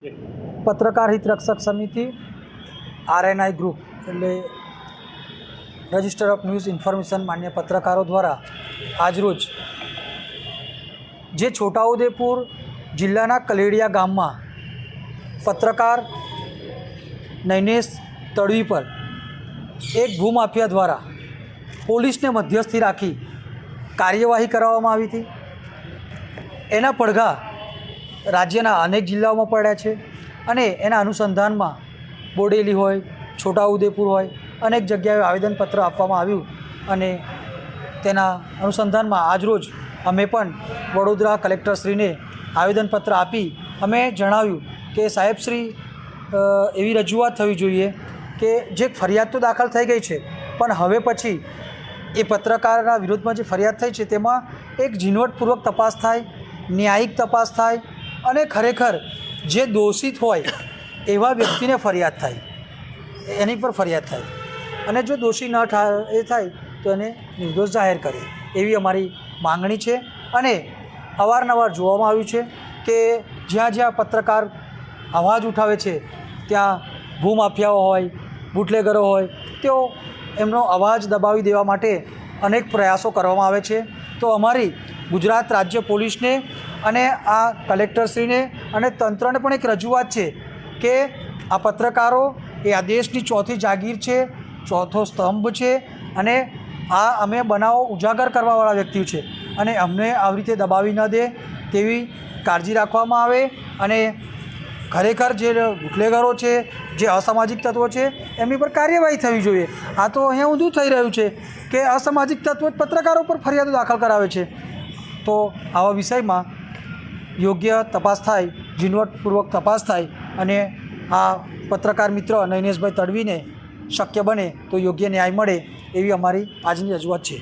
પત્રકાર હિતરક્ષક સમિતિ, આરએનઆઈ ગ્રુપ, એટલે રજિસ્ટર ઓફ ન્યૂઝ ઇન્ફોર્મેશન માન્ય પત્રકારો દ્વારા આજરોજ જે છોટાઉદેપુર જિલ્લાના કલેડિયા ગામમાં પત્રકાર નૈનેશ તડવી પર એક ભૂમાફિયા દ્વારા પોલીસને મધ્યસ્થી રાખી કાર્યવાહી કરવામાં આવી હતી. એના પડઘા રાજ્યના અનેક જિલ્લાઓમાં પડ્યા છે અને એના અનુસંધાનમાં બોડેલી હોય, છોટાઉદેપુર હોય, અનેક જગ્યાએ આવેદનપત્ર આપવામાં આવ્યું અને તેના અનુસંધાનમાં આજરોજ અમે પણ વડોદરા કલેક્ટરશ્રીને આવેદનપત્ર આપી અમે જણાવ્યું કે સાહેબશ્રી એવી રજૂઆત થવી જોઈએ કે જે ફરિયાદ તો દાખલ થઈ ગઈ છે, પણ હવે પછી એ પત્રકારના વિરોધમાં જે ફરિયાદ થઈ છે તેમાં એક ઝીણવટપૂર્વક તપાસ થાય, ન્યાયિક તપાસ થાય અને ખરેખર જે દોષિત હોય એવા વ્યક્તિને ફરિયાદ થાય. એની પર ફરિયાદ થાય. અને જો દોષી ન એ થાય, તો એને નિર્દોષ જાહેર કરે. એવી અમારી માંગણી છે. અને અવારનવાર જોવામાં આવ્યું છે કે જ્યાં જ્યાં પત્રકાર અવાજ ઉઠાવે છે, ત્યાં ભૂમાફિયાઓ હોય, બુટલેગરો હોય, તેઓ એમનો અવાજ દબાવી દેવા માટે અનેક પ્રયાસો કરવામાં આવે છે. તો અમારી ગુજરાત રાજ્ય પોલીસને અને આ કલેક્ટરશ્રીને અને તંત્રને પણ એક રજૂઆત છે કે આ પત્રકારો એ આ દેશની ચોથી જાગીર છે, ચોથો સ્તંભ છે અને આ અમે બનાવો ઉજાગર કરવાવાળા વ્યક્તિઓ છે. અને અમને આવી રીતે દબાવી ન દે તેવી કાળજી રાખવામાં આવે અને ખરેખર જે બુટલેગરો છે, જે અસામાજિક તત્વો છે, એમની પર કાર્યવાહી થવી જોઈએ. આ તો અહીંયા ઊંધું થઈ રહ્યું છે કે અસામાજિક તત્વો જ પત્રકારો પર ફરિયાદો દાખલ કરાવે છે. તો આવા વિષયમાં યોગ્ય તપાસ થાય, ઝીણવટપૂર્વક તપાસ થાય અને આ પત્રકાર મિત્ર નૈનેશભાઈ તડવીને શક્ય બને તો યોગ્ય ન્યાય મળે એવી અમારી આજની રજૂઆત છે.